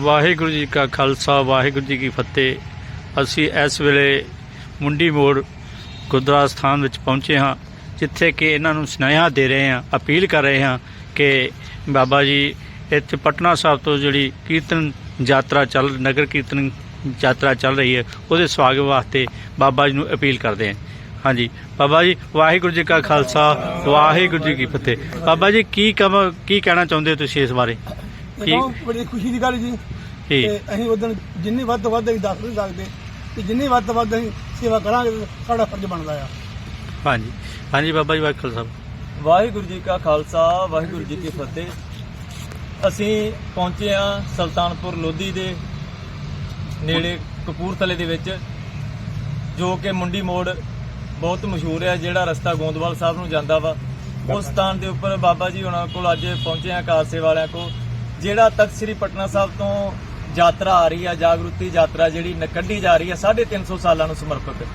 ਵਾਹਿਗੁਰੂ ਜੀ ਕਾ ਖਾਲਸਾ, ਵਾਹਿਗੁਰੂ ਜੀ ਕੀ ਫਤਿਹ। ਅਸੀਂ ਇਸ ਵੇਲੇ ਮੁੰਡੀ ਮੋੜ ਗੁਰਦੁਆਰਾ ਸਥਾਨ ਵਿੱਚ ਪਹੁੰਚੇ ਹਾਂ, ਜਿੱਥੇ ਕਿ ਇਹਨਾਂ ਨੂੰ ਸੁਨੇਹਾ ਦੇ ਰਹੇ ਹਾਂ, ਅਪੀਲ ਕਰ ਰਹੇ ਹਾਂ ਕਿ ਬਾਬਾ ਜੀ, ਇੱਥੇ ਪਟਨਾ ਸਾਹਿਬ ਤੋਂ ਜਿਹੜੀ ਕੀਰਤਨ ਯਾਤਰਾ ਚੱਲ, ਨਗਰ ਕੀਰਤਨ ਯਾਤਰਾ ਚੱਲ ਰਹੀ ਹੈ, ਉਹਦੇ ਸਵਾਗਤ ਵਾਸਤੇ ਬਾਬਾ ਜੀ ਨੂੰ ਅਪੀਲ ਕਰਦੇ ਹਾਂ। ਹਾਂਜੀ, ਬਾਬਾ ਜੀ, ਵਾਹਿਗੁਰੂ ਜੀ ਕਾ ਖਾਲਸਾ, ਵਾਹਿਗੁਰੂ ਜੀ ਕੀ ਫਤਿਹ। ਬਾਬਾ ਜੀ, ਕੀ ਕਮ, ਕੀ ਕਹਿਣਾ ਚਾਹੁੰਦੇ ਹੋ ਤੁਸੀਂ ਇਸ ਬਾਰੇ? ਇਹ ਠੀਕ। ਬਹੁਤ ਬੜੀ ਖੁਸ਼ੀ ਦੀ ਗੱਲ ਜੀ। ਠੀਕ। ਤੇ ਅਸੀਂ ਉਦੋਂ ਜਿੰਨੀ ਵੱਧ ਤੋਂ ਵੱਧ ਅਸੀਂ ਦੱਸ ਨਹੀਂ ਸਕਦੇ ਕਿ ਜਿੰਨੀ ਵੱਧ ਤੋਂ ਵੱਧ ਅਸੀਂ ਸੇਵਾ ਕਰਾਂਗੇ ਤਾਂ ਸਾਡਾ ਫਰਜ਼ ਬਣਦਾ ਆ। ਹਾਂਜੀ। ਹਾਂਜੀ ਬਾਬਾ ਜੀ ਵਾਹਿਗੁਰੂ ਸਾਹਿਬ। ਵਾਹਿਗੁਰੂ ਜੀ ਕਾ ਖਾਲਸਾ ਵਾਹਿਗੁਰੂ ਜੀ ਕੀ ਫਤਿਹ। ਅਸੀਂ ਪਹੁੰਚੇ ਹਾਂ ਸੁਲਤਾਨਪੁਰ ਲੋਧੀ ਦੇ ਨੇੜੇ ਕਪੂਰਥਲੇ ਦੇ ਵਿੱਚ ਜੋ ਕਿ ਮੁੰਡੀ ਮੋੜ ਬਹੁਤ ਮਸ਼ਹੂਰ ਹੈ ਜਿਹੜਾ ਰਸਤਾ ਗੋਂਦਵਾਲ ਸਾਹਿਬ ਨੂੰ ਜਾਂਦਾ ਵਾ। ਉਸ ਸਥਾਨ ਦੇ ਉੱਪਰ ਬਾਬਾ ਜੀ ਉਹਨਾਂ ਕੋਲ ਅੱਜ ਪਹੁੰਚੇ ਹਾਂ ਕਾਰ ਸੇਵਾ ਵਾਲਿਆਂ ਕੋਲ। ਜਿਹੜਾ ਤਖਤ ਸ੍ਰੀ ਪਟਨਾ ਸਾਹਿਬ ਤੋਂ ਯਾਤਰਾ ਆ ਰਹੀ ਹੈ ਜਾਗਰੂਕਤੀ ਯਾਤਰਾ ਜਿਹੜੀ ਨ- ਕੱਢੀ ਜਾ ਰਹੀ ਹੈ 350 ਸਾਲਾਂ ਨੂੰ ਸਮਰਪਿਤ।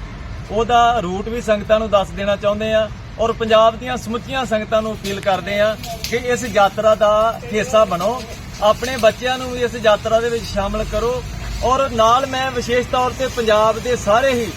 ਉਹਦਾ ਰੂਟ ਵੀ ਸੰਗਤਾਂ ਨੂੰ ਦੱਸ ਦੇਣਾ ਚਾਹੁੰਦੇ ਆ ਔਰ ਪੰਜਾਬ ਦੀਆਂ ਸਮੁੱਚੀਆਂ ਸੰਗਤਾਂ ਨੂੰ ਅਪੀਲ ਕਰਦੇ ਆ ਕਿ ਇਸ ਯਾਤਰਾ ਦਾ ਹਿੱਸਾ ਬਣੋ। ਆਪਣੇ ਬੱਚਿਆਂ ਨੂੰ ਵੀ ਇਸ ਯਾਤਰਾ ਦੇ ਵਿੱਚ ਸ਼ਾਮਲ ਕਰੋ ਔਰ ਨਾਲ ਮੈਂ ਵਿਸ਼ੇਸ਼ ਤੌਰ ਤੇ ਪੰਜਾਬ ਦੇ ਸਾਰੇ ਹੀ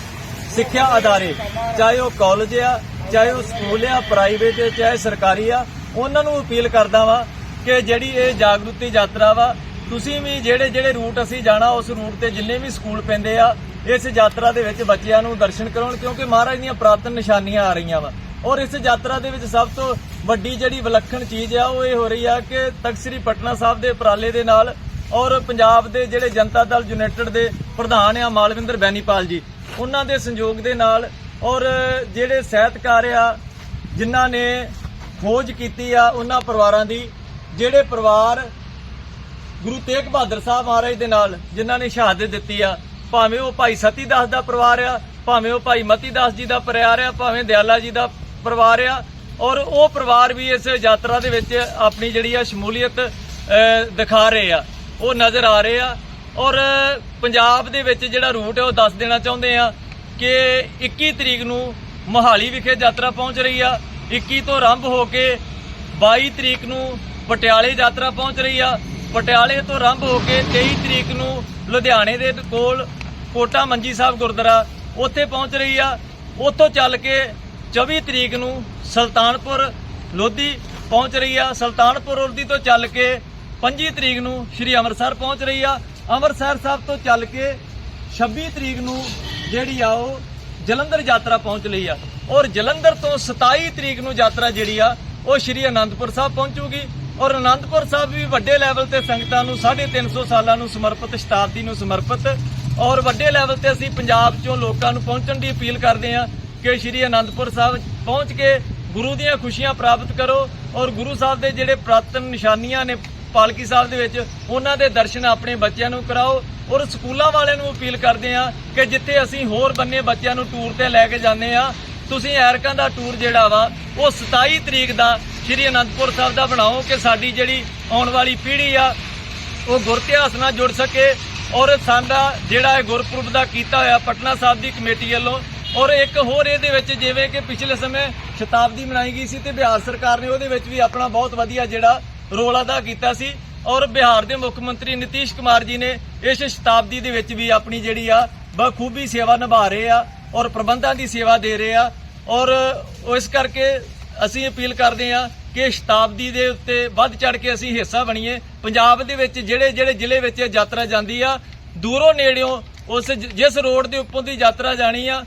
ਸਿੱਖਿਆ ਅਦਾਰੇ, ਚਾਹੇ ਉਹ ਕਾਲਜ ਆ, ਚਾਹੇ ਉਹ ਸਕੂਲ ਆ, ਪ੍ਰਾਈਵੇਟ ਚਾਹੇ ਸਰਕਾਰੀ ਆ, ਉਹਨਾਂ ਨੂੰ ਅਪੀਲ ਕਰਦਾ ਵਾਂ ਕਿ ਜਿਹੜੀ ਇਹ ਜਾਗਰੂਕਤੀ ਯਾਤਰਾ ਵਾ, ਤੁਸੀਂ ਵੀ ਜਿਹੜੇ ਜਿਹੜੇ ਰੂਟ ਅਸੀਂ ਜਾਣਾ, ਉਸ ਰੂਟ ਤੇ ਜਿੰਨੇ ਵੀ ਸਕੂਲ ਪੈਂਦੇ ਆ, ਇਸ ਯਾਤਰਾ ਦੇ ਵਿੱਚ ਬੱਚਿਆਂ ਨੂੰ ਦਰਸ਼ਨ ਕਰਾਉਣ, ਕਿਉਂਕਿ ਮਹਾਰਾਜ ਦੀਆਂ ਪ੍ਰਾਪਤਨ ਨਿਸ਼ਾਨੀਆਂ ਆ ਰਹੀਆਂ ਵਾ। ਔਰ ਇਸ ਯਾਤਰਾ ਦੇ ਵਿੱਚ ਸਭ ਤੋਂ ਵੱਡੀ ਜਿਹੜੀ ਵਿਲੱਖਣ ਚੀਜ਼ ਆ, ਉਹ ਇਹ ਹੋ ਰਹੀ ਆ ਕਿ ਤਖਤ ਸ੍ਰੀ ਪਟਨਾ ਸਾਹਿਬ ਦੇ ਉਪਰਾਲੇ ਦੇ ਨਾਲ ਔਰ ਪੰਜਾਬ ਦੇ ਜਿਹੜੇ ਜਨਤਾ ਦਲ ਯੂਨਾਈਟਿਡ ਦੇ ਪ੍ਰਧਾਨ ਆ ਮਾਲਵਿੰਦਰ ਬੈਨੀਪਾਲ ਜੀ, ਉਹਨਾਂ ਦੇ ਸੰਯੋਗ ਦੇ ਨਾਲ ਔਰ ਜਿਹੜੇ ਸਾਹਿਤਕਾਰ ਆ, ਜਿਨ੍ਹਾਂ ਨੇ ਖੋਜ ਕੀਤੀ ਆ ਉਹਨਾਂ ਪਰਿਵਾਰਾਂ ਦੀ ਜਿਹੜੇ ਪਰਿਵਾਰ ਗੁਰੂ ਤੇਗ ਬਹਾਦਰ ਸਾਹਿਬ ਮਹਾਰਾਜ ਦੇ ਨਾਲ, ਜਿਨ੍ਹਾਂ ਨੇ ਸ਼ਹਾਦਤ ਦਿੱਤੀ ਆ, ਭਾਵੇਂ ਉਹ ਭਾਈ ਸਤੀ ਦਾਸ ਦਾ ਪਰਿਵਾਰ ਆ, ਭਾਵੇਂ ਉਹ ਭਾਈ ਮਤੀ ਦਾਸ ਜੀ ਦਾ ਪਰਿਵਾਰ ਆ, ਭਾਵੇਂ ਦਿਆਲਾ ਜੀ ਦਾ ਪਰਿਵਾਰ ਆ, ਔਰ ਉਹ ਪਰਿਵਾਰ ਵੀ ਇਸ ਯਾਤਰਾ ਦੇ ਵਿੱਚ ਆਪਣੀ ਜਿਹੜੀ ਆ ਸ਼ਮੂਲੀਅਤ ਦਿਖਾ ਰਹੇ ਆ। ਉਹ ਨਜ਼ਰ ਆ ਰਹੇ ਆ, ਔਰ ਪੰਜਾਬ ਦੇ ਵਿੱਚ ਜਿਹੜਾ ਰੂਟ ਹੈ ਉਹ ਦੱਸ ਦੇਣਾ ਚਾਹੁੰਦੇ ਆ ਕਿ 21 ਤਰੀਕ ਨੂੰ ਮੋਹਾਲੀ ਵਿਖੇ ਯਾਤਰਾ ਪਹੁੰਚ ਰਹੀ ਆ। 21 ਤੋਂ ਆਰੰਭ ਹੋ ਕੇ 22 ਤਰੀਕ ਨੂੰ ਪਟਿਆਲੇ ਯਾਤਰਾ ਪਹੁੰਚ ਰਹੀ ਆ। ਪਟਿਆਲੇ ਤੋਂ ਆਰੰਭ ਹੋ ਕੇ 23 ਤਰੀਕ ਨੂੰ ਲੁਧਿਆਣੇ ਦੇ ਕੋਲ ਕੋਟਾ ਮੰਜੀ ਸਾਹਿਬ ਗੁਰਦੁਆਰਾ ਉੱਥੇ ਪਹੁੰਚ ਰਹੀ ਆ। ਉੱਥੋਂ ਚੱਲ ਕੇ 24 ਤਰੀਕ ਨੂੰ ਸੁਲਤਾਨਪੁਰ ਲੋਧੀ ਪਹੁੰਚ ਰਹੀ ਆ। ਸੁਲਤਾਨਪੁਰ ਲੋਧੀ ਤੋਂ ਚੱਲ ਕੇ 25 ਤਰੀਕ ਨੂੰ ਸ੍ਰੀ ਅੰਮ੍ਰਿਤਸਰ ਪਹੁੰਚ ਰਹੀ ਆ। ਅੰਮ੍ਰਿਤਸਰ ਸਾਹਿਬ ਤੋਂ ਚੱਲ ਕੇ 26 ਤਰੀਕ ਨੂੰ ਜਿਹੜੀ ਆ ਉਹ ਜਲੰਧਰ ਯਾਤਰਾ ਪਹੁੰਚ ਲਈ ਆ। ਔਰ ਜਲੰਧਰ ਤੋਂ 27 ਤਰੀਕ ਨੂੰ ਯਾਤਰਾ ਜਿਹੜੀ ਆ, ਉਹ ਸ਼੍ਰੀ ਅਨੰਦਪੁਰ ਸਾਹਿਬ ਪਹੁੰਚੂਗੀ। ਔਰ ਅਨੰਦਪੁਰ ਸਾਹਿਬ ਵੀ ਵੱਡੇ ਲੈਵਲ ਤੇ ਸੰਗਤਾਂ ਨੂੰ 350 ਸਾਲਾਂ ਨੂੰ ਸਮਰਪਿਤ, ਸ਼ਤਾਬਦੀ ਨੂੰ ਸਮਰਪਿਤ। ਔਰ ਵੱਡੇ ਲੈਵਲ ਤੇ ਅਸੀਂ ਪੰਜਾਬ ਚੋਂ ਲੋਕਾਂ ਨੂੰ ਪਹੁੰਚਣ ਦੀ ਅਪੀਲ ਕਰਦੇ ਹਾਂ ਕਿ ਸ਼੍ਰੀ ਅਨੰਦਪੁਰ ਸਾਹਿਬ ਪਹੁੰਚ ਕੇ ਗੁਰੂ ਦੀਆਂ ਖੁਸ਼ੀਆਂ ਪ੍ਰਾਪਤ ਕਰੋ। ਔਰ ਗੁਰੂ ਸਾਹਿਬ ਦੇ ਜਿਹੜੇ ਪ੍ਰਾਤਨ ਨਿਸ਼ਾਨੀਆਂ ਨੇ ਪਾਲਕੀ ਸਾਹਿਬ ਦੇ ਵਿੱਚ, ਉਹਨਾਂ ਦੇ ਦਰਸ਼ਨ ਆਪਣੇ ਬੱਚਿਆਂ ਨੂੰ ਕਰਾਓ। ਔਰ ਸਕੂਲਾਂ ਵਾਲਿਆਂ ਨੂੰ ਅਪੀਲ ਕਰਦੇ ਆ ਕਿ ਜਿੱਥੇ ਅਸੀਂ ਹੋਰ ਬੰਨੇ ਬੱਚਿਆਂ ਨੂੰ ਟੂਰ ਤੇ ਲੈ ਕੇ ਜਾਂਦੇ ਆ ਤੁਸੀਂ ਐਰਕਾਂ ਦਾ ਟੂਰ ਜਿਹੜਾ ਵਾ, ਉਹ 27 ਤਰੀਕ ਦਾ ਸ਼੍ਰੀ ਅਨੰਦਪੁਰ ਸਾਹਿਬ ਦਾ ਬਣਾਓ ਕਿ ਸਾਡੀ ਜਿਹੜੀ ਆਉਣ ਵਾਲੀ ਪੀੜ੍ਹੀ ਆ, ਉਹ ਗੁਰ ਇਤਿਹਾਸ ਨਾਲ ਜੁੜ ਸਕੇ ਔਰ ਸਾਡਾ ਜਿਹੜਾ ਇਹ ਗੁਰਪੁਰਬ ਦਾ ਕੀਤਾ ਹੋਇਆ ਪਟਨਾ ਸਾਹਿਬ ਦੀ ਕਮੇਟੀ ਵੱਲੋਂ ਔਰ ਇੱਕ ਹੋਰ ਇਹਦੇ ਵਿੱਚ ਜਿਵੇਂ ਕਿ ਪਿਛਲੇ ਸਮੇਂ ਸ਼ਤਾਬਦੀ ਮਨਾਈ ਗਈ ਸੀ ਤੇ ਬਿਹਾਰ ਸਰਕਾਰ ਨੇ ਉਹਦੇ ਵਿੱਚ ਵੀ ਆਪਣਾ ਬਹੁਤ ਵਧੀਆ ਜਿਹੜਾ ਰੋਲ ਅਦਾ ਕੀਤਾ ਸੀ ਔਰ ਬਿਹਾਰ ਦੇ ਮੁੱਖ ਮੰਤਰੀ ਨਿਤੀਸ਼ ਕੁਮਾਰ ਜੀ ਨੇ ਇਸ ਸ਼ਤਾਬਦੀ ਦੇ ਵਿੱਚ ਵੀ ਆਪਣੀ ਜਿਹੜੀ ਆ ਬਖੂਬੀ ਸੇਵਾ ਨਿਭਾ ਰਹੇ ਆ ਔਰ ਪ੍ਰਬੰਧਾਂ ਦੀ ਸੇਵਾ ਦੇ ਰਹੇ ਆ ਔਰ ਇਸ ਕਰਕੇ ਅਸੀਂ ਅਪੀਲ ਕਰਦੇ ਹਾਂ ਕਿ ਸ਼ਤਾਬਦੀ ਦੇ ਉੱਤੇ ਵੱਧ ਚੜ ਕੇ ਅਸੀਂ ਹਿੱਸਾ ਬਣੀਏ। ਪੰਜਾਬ ਦੇ ਵਿੱਚ ਜਿਹੜੇ ਜਿਹੜੇ ਜ਼ਿਲ੍ਹੇ ਵਿੱਚ ਯਾਤਰਾ ਜਾਂਦੀ ਆ, ਦੂਰੋਂ ਨੇੜਿਓਂ ਉਸ ਜਿਸ ਰੋਡ ਦੇ ਉੱਪਰ ਦੀ ਯਾਤਰਾ ਜਾਣੀ ਆ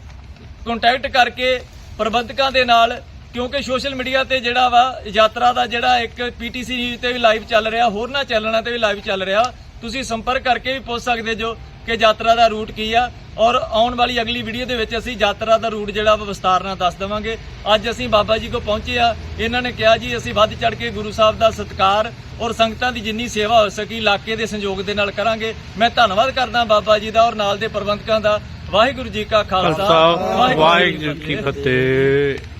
ਕੰਟੈਕਟ ਕਰਕੇ ਪ੍ਰਬੰਧਕਾਂ ਦੇ ਨਾਲ, ਕਿਉਂਕਿ ਸੋਸ਼ਲ ਮੀਡੀਆ ਤੇ ਜਿਹੜਾ ਵਾ ਯਾਤਰਾ ਦਾ ਜਿਹੜਾ ਇੱਕ ਪੀਟੀਸੀ ਨਿਊਜ਼ ਤੇ ਵੀ ਲਾਈਵ ਚੱਲ ਰਿਹਾ ਹੋਰਨਾਂ ਚੈਨਲਾਂ ਤੇ ਵੀ ਲਾਈਵ ਚੱਲ ਰਿਹਾ, ਤੁਸੀਂ ਸੰਪਰਕ ਕਰਕੇ ਵੀ ਪੁੱਛ ਸਕਦੇ ਜੋ ਕਿ ਯਾਤਰਾ ਦਾ ਰੂਟ ਕੀ ਆ। ਔਰ ਆਉਣ ਵਾਲੀ ਅਗਲੀ ਵੀਡੀਓ ਦੇ ਵਿੱਚ ਅਸੀਂ ਯਾਤਰਾ ਦਾ ਰੂਟ ਜਿਹੜਾ ਵਿਸਤਾਰ ਨਾਲ ਦੱਸ ਦੇਵਾਂਗੇ। ਅੱਜ ਅਸੀਂ ਬਾਬਾ ਜੀ ਕੋ ਪਹੁੰਚੇ ਆ ਇਹਨਾਂ ਨੇ ਕਿਹਾ ਜੀ ਅਸੀਂ ਵੱਧ ਚੜ ਕੇ ਗੁਰੂ ਸਾਹਿਬ ਦਾ ਸਤਿਕਾਰ ਔਰ ਸੰਗਤਾਂ ਦੀ ਜਿੰਨੀ ਸੇਵਾ ਹੋ ਸਕੀ ਇਲਾਕੇ ਦੇ ਸੰਯੋਗ ਦੇ ਨਾਲ ਕਰਾਂਗੇ। ਮੈਂ ਧੰਨਵਾਦ ਕਰਦਾ ਬਾਬਾ ਜੀ ਦਾ ਔਰ ਨਾਲ ਦੇ ਪ੍ਰਬੰਧਕਾਂ ਦਾ। ਵਾਹਿਗੁਰੂ ਜੀ ਕਾ ਖਾਲਸਾ। ਖਾਲਸਾ। ਵਾਹਿਗੁਰੂ ਜੀ ਕੀ ਫਤਿਹ।